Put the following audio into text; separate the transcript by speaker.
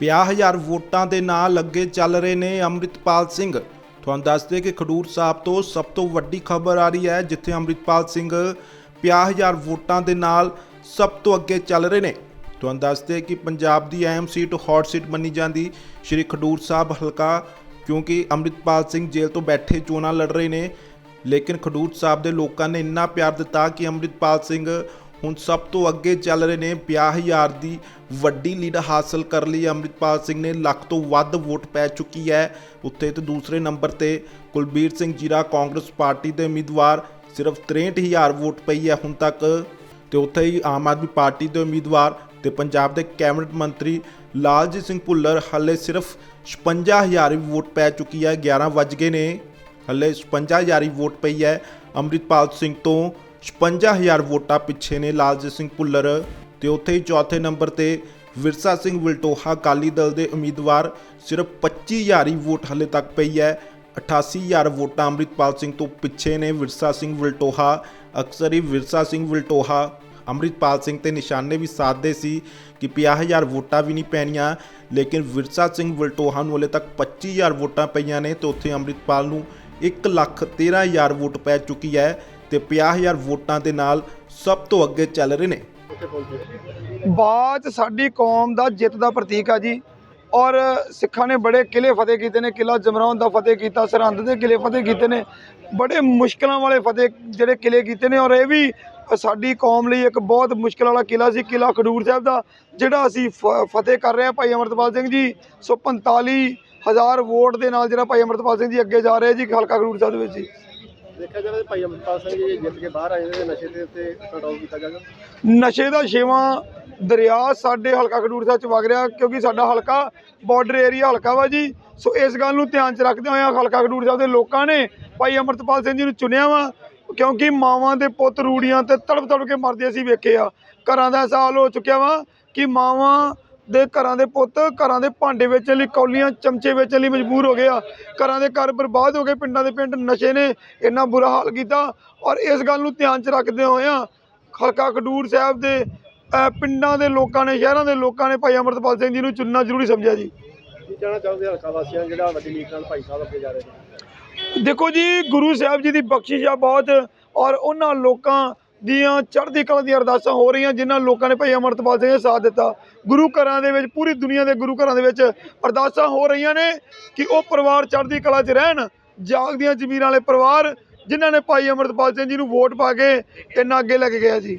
Speaker 1: 50000 ਵੋਟਾਂ ਦੇ ਨਾਲ ਅੱਗੇ ਚੱਲ ਰਹੇ ਨੇ ਅੰਮ੍ਰਿਤਪਾਲ ਸਿੰਘ। ਤੁਹਾਨੂੰ ਦੱਸਦੇ ਕਿ ਖਡੂਰ ਸਾਹਿਬ ਤੋਂ ਸਭ ਤੋਂ ਵੱਡੀ ਖਬਰ ਆ ਰਹੀ ਹੈ, ਜਿੱਥੇ ਅੰਮ੍ਰਿਤਪਾਲ ਸਿੰਘ 50000 ਵੋਟਾਂ ਦੇ ਨਾਲ ਸਭ ਤੋਂ ਅੱਗੇ ਚੱਲ ਰਹੇ ਨੇ। ਤੁਹਾਨੂੰ ਦੱਸਦੇ ਕਿ ਪੰਜਾਬ ਦੀ ਅਹਿਮ ਸੀਟ ਹੌਟ ਸੀਟ ਮੰਨੀ ਜਾਂਦੀ ਸ਼੍ਰੀ ਖਡੂਰ ਸਾਹਿਬ ਹਲਕਾ, ਕਿਉਂਕਿ ਅੰਮ੍ਰਿਤਪਾਲ ਸਿੰਘ ਜੇਲ੍ਹ ਤੋਂ ਬੈਠੇ ਚੋਣਾਂ ਲੜ ਰਹੇ ਨੇ। ਲੇਕਿਨ ਖਡੂਰ ਸਾਹਿਬ ਦੇ ਲੋਕਾਂ ਨੇ ਇੰਨਾ ਪਿਆਰ ਦਿੱਤਾ ਕਿ ਅੰਮ੍ਰਿਤਪਾਲ ਸਿੰਘ ਹੁਣ ਸਭ ਤੋਂ ਅੱਗੇ ਚੱਲ ਰਹੇ ਨੇ 50000 ਦੀ ਵੱਡੀ ਲੀਡ ਹਾਸਲ ਕਰ ਲਈ ਅੰਮ੍ਰਿਤਪਾਲ ਸਿੰਘ ਨੇ। ਲੱਖ ਤੋਂ ਵੱਧ ਵੋਟ ਪੈ ਚੁੱਕੀ ਹੈ। ਉੱਥੇ ਤੇ ਦੂਸਰੇ ਨੰਬਰ ਤੇ ਕੁਲਬੀਰ ਸਿੰਘ ਜੀਰਾ ਕਾਂਗਰਸ ਪਾਰਟੀ ਦੇ ਉਮੀਦਵਾਰ। ਸਿਰਫ 63000 ਵੋਟ ਪਈ ਹੈ ਹੁਣ ਤੱਕ। ਤੇ ਉੱਥੇ ਹੀ ਆਮ ਆਦਮੀ ਪਾਰਟੀ ਦੇ ਉਮੀਦਵਾਰ ਤੇ ਪੰਜਾਬ ਦੇ ਕੈਬਨਿਟ ਮੰਤਰੀ ਲਾਲਜੀਤ ਸਿੰਘ ਭੁੱਲਰ ਹੱਲੇ ਸਿਰਫ 56000 ਹੀ ਵੋਟ ਪੈ ਚੁੱਕੀ ਹੈ। 11 ਵੱਜ ਗਏ ਨੇ। ਹੱਲੇ 56000 ਹੀ ਵੋਟ ਪਈ ਹੈ ਅੰਮ੍ਰਿਤਪਾਲ ਸਿੰਘ ਤੋਂ। 56000 ਵੋਟਾਂ ਪਿੱਛੇ ਨੇ ਲਾਲਜੀਤ ਸਿੰਘ ਭੁੱਲਰ ਤੇ ਉੱਥੇ ਹੀ ਚੌਥੇ ਨੰਬਰ ਤੇ ਵਿਰਸਾ ਸਿੰਘ ਵਿਲਟੋਹਾ ਅਕਾਲੀ ਦਲ ਦੇ ਉਮੀਦਵਾਰ ਸਿਰਫ 25000 ਹੀ ਵੋਟ ਹੱਲੇ ਤੱਕ ਪਈ ਹੈ। 88000 ਵੋਟਾਂ ਅੰਮ੍ਰਿਤਪਾਲ ਸਿੰਘ ਤੋਂ ਪਿੱਛੇ ਨੇ ਵਿਰਸਾ ਸਿੰਘ ਵਿਲਟੋਹਾ। ਅਕਸਰ ਹੀ ਵਿਰਸਾ ਸਿੰਘ ਵਿਲਟੋਹਾ ਅੰਮ੍ਰਿਤਪਾਲ ਸਿੰਘ ਤੇ ਨਿਸ਼ਾਨੇ ਵੀ ਸਾਧਦੇ ਸੀ ਕਿ 50000 ਵੋਟਾਂ ਵੀ ਨਹੀਂ ਪੈਣੀਆਂ, ਲੇਕਿਨ ਵਿਰਸਾ ਸਿੰਘ ਵਿਲਟੋਹਾ ਨੂੰ ਹਲੇ ਤੱਕ 25000 ਵੋਟਾਂ ਪਈਆਂ ਨੇ ਤੇ ਉੱਥੇ ਅੰਮ੍ਰਿਤਪਾਲ ਨੂੰ 1 ਲੱਖ 13000 ਵੋਟ ਪੈ ਚੁੱਕੀ ਹੈ। ਤੇ 50000 ਵੋਟਾਂ ਦੇ ਨਾਲ ਸਭ ਤੋਂ ਅੱਗੇ ਚੱਲ ਰਹੇ ਨੇ।
Speaker 2: ਬਾਜ ਸਾਡੀ ਕੌਮ ਦਾ ਜਿੱਤ ਦਾ ਪ੍ਰਤੀਕ ਆ ਜੀ। ਔਰ ਸਿੱਖਾਂ ਨੇ ਬੜੇ ਕਿਲੇ ਫਤਿਹ ਕੀਤੇ ਨੇ ਕਿਲਾ ਜਮਰੌਨ ਦਾ ਫਤਿਹ ਕੀਤਾ, ਸਰਹੰਦ ਦੇ ਕਿਲੇ ਫਤਿਹ ਕੀਤੇ ਨੇ। ਬੜੇ ਮੁਸ਼ਕਲਾਂ ਵਾਲੇ ਫਤਿਹ ਜਿਹੜੇ ਕਿਲੇ ਕੀਤੇ ਨੇ ਔਰ ਇਹ ਵੀ ਸਾਡੀ ਕੌਮ ਲਈ ਇੱਕ ਬਹੁਤ ਮੁਸ਼ਕਲ ਵਾਲਾ ਕਿਲਾ ਸੀ ਕਿਲਾ ਖਡੂਰ ਸਾਹਿਬ ਦਾ, ਜਿਹੜਾ ਅਸੀਂ ਫ- ਫਤਿਹ ਕਰ ਰਹੇ ਹਾਂ ਭਾਈ ਅਮਰਤਪਾਲ ਸਿੰਘ ਜੀ। ਸੋ 45000 ਵੋਟ ਦੇ ਨਾਲ ਜਿਹੜਾ ਭਾਈ ਅਮਰਤਪਾਲ ਸਿੰਘ ਜੀ ਅੱਗੇ ਜਾ ਰਹੇ ਜੀ, ਹਲਕਾ ਖਡੂਰ ਸਾਹਿਬ ਦੇ ਵਿੱਚ ਜੀ।
Speaker 3: ਦੇਖਿਆ ਜਾਵੇ ਭਾਈ ਅਮਰਪਾਲ ਸਿੰਘ ਜੀ ਜਿੱਤ ਕੇ ਬਾਹਰ ਆਏ ਨੇ, ਨਸ਼ੇ ਦੇ ਉੱਤੇ ਕੰਟਰੋਲ ਕੀਤਾ ਜਾਏਗਾ
Speaker 2: ਨਸ਼ੇ ਦਾ ਛੇਵਾਂ ਦਰਿਆ ਸਾਡੇ ਹਲਕਾ ਖਡੂਰ ਸਾਹਿਬ ਚ ਵਗ ਰਿਹਾ, ਕਿਉਂਕਿ ਸਾਡਾ ਹਲਕਾ ਬਾਰਡਰ ਏਰੀਆ ਹਲਕਾ ਵਾ ਜੀ। ਸੋ ਇਸ ਗੱਲ ਨੂੰ ਧਿਆਨ ਚ ਰੱਖਦੇ ਹੋਏ ਹਲਕਾ ਖਡੂਰ ਸਾਹਿਬ ਦੇ ਲੋਕਾਂ ਨੇ ਭਾਈ ਅਮਰਤਪਾਲ ਸਿੰਘ ਜੀ ਨੂੰ ਚੁਣਿਆ ਵਾ, ਕਿਉਂਕਿ ਮਾਵਾਂ ਦੇ ਪੁੱਤ ਰੂੜੀਆਂ ਤੇ ਤੜਪ ਤੜਪ ਕੇ ਮਰਦੇ ਅਸੀਂ ਵੇਖੇ ਆ। ਘਰਾਂ ਦਾ ਸਾਲ ਹੋ ਚੁੱਕਿਆ ਵਾ ਕਿ ਮਾਵਾਂ ਦੇ ਘਰਾਂ ਦੇ ਪੁੱਤ ਘਰਾਂ ਦੇ ਭਾਂਡੇ ਵੇਚਣ ਲਈ ਕੌਲੀਆਂ ਚਮਚੇ ਵੇਚਣ ਲਈ ਮਜਬੂਰ ਹੋ ਗਏ ਆ ਘਰਾਂ ਦੇ ਘਰ ਬਰਬਾਦ ਹੋ ਗਏ ਪਿੰਡਾਂ ਦੇ ਪਿੰਡ ਨਸ਼ੇ ਨੇ ਇੰਨਾ ਬੁਰਾ ਹਾਲ ਕੀਤਾ ਔਰ ਇਸ ਗੱਲ ਨੂੰ ਧਿਆਨ 'ਚ ਰੱਖਦੇ ਹੋਏ ਆ ਹਲਕਾ ਖਡੂਰ ਸਾਹਿਬ ਦੇ ਪਿੰਡਾਂ ਦੇ ਲੋਕਾਂ ਨੇ ਸ਼ਹਿਰਾਂ ਦੇ ਲੋਕਾਂ ਨੇ ਭਾਈ ਅਮਰਤਪਾਲ ਸਿੰਘ ਜੀ ਨੂੰ ਚੁਣਨਾ ਜ਼ਰੂਰੀ ਸਮਝਿਆ ਜੀ।
Speaker 3: ਕੀ ਕਹਿਣਾ ਚਾਹੁੰਦੇ ਹਲਕਾ ਵਾਸੀਆਂ ਨੂੰ ਜਿਹੜਾ ਵੱਡੀ ਲੀਡ ਨਾਲ ਭਾਈ ਸਾਹਿਬ ਅੱਗੇ ਜਾ ਰਹੇ ਨੇ?
Speaker 2: ਦੇਖੋ ਜੀ ਗੁਰੂ ਸਾਹਿਬ ਜੀ ਦੀ ਬਖਸ਼ਿਸ਼ ਆ ਬਹੁਤ ਔਰ ਉਹਨਾਂ ਲੋਕਾਂ ਦੀਆਂ ਚੜ੍ਹਦੀ ਕਲਾ ਦੀਆਂ ਅਰਦਾਸਾਂ ਹੋ ਰਹੀਆਂ, ਜਿਨ੍ਹਾਂ ਲੋਕਾਂ ਨੇ ਭਾਈ ਅਮਰਤਪਾਲ ਸਿੰਘ ਦਾ ਸਾਥ ਦਿੱਤਾ। ਗੁਰੂ ਘਰਾਂ ਦੇ ਵਿੱਚ, ਪੂਰੀ ਦੁਨੀਆ ਦੇ ਗੁਰੂ ਘਰਾਂ ਦੇ ਵਿੱਚ ਅਰਦਾਸਾਂ ਹੋ ਰਹੀਆਂ ਨੇ ਕਿ ਉਹ ਪਰਿਵਾਰ ਚੜ੍ਹਦੀ ਕਲਾ 'ਚ ਰਹਿਣ, ਜਾਗਦੀਆਂ ਜ਼ਮੀਰਾਂ ਵਾਲੇ ਪਰਿਵਾਰ, ਜਿਨ੍ਹਾਂ ਨੇ ਭਾਈ ਅਮਰਤਪਾਲ ਸਿੰਘ ਜੀ ਨੂੰ ਵੋਟ ਪਾ ਕੇ ਇੰਨਾ ਅੱਗੇ ਲੈ ਕੇ ਗਿਆ ਜੀ।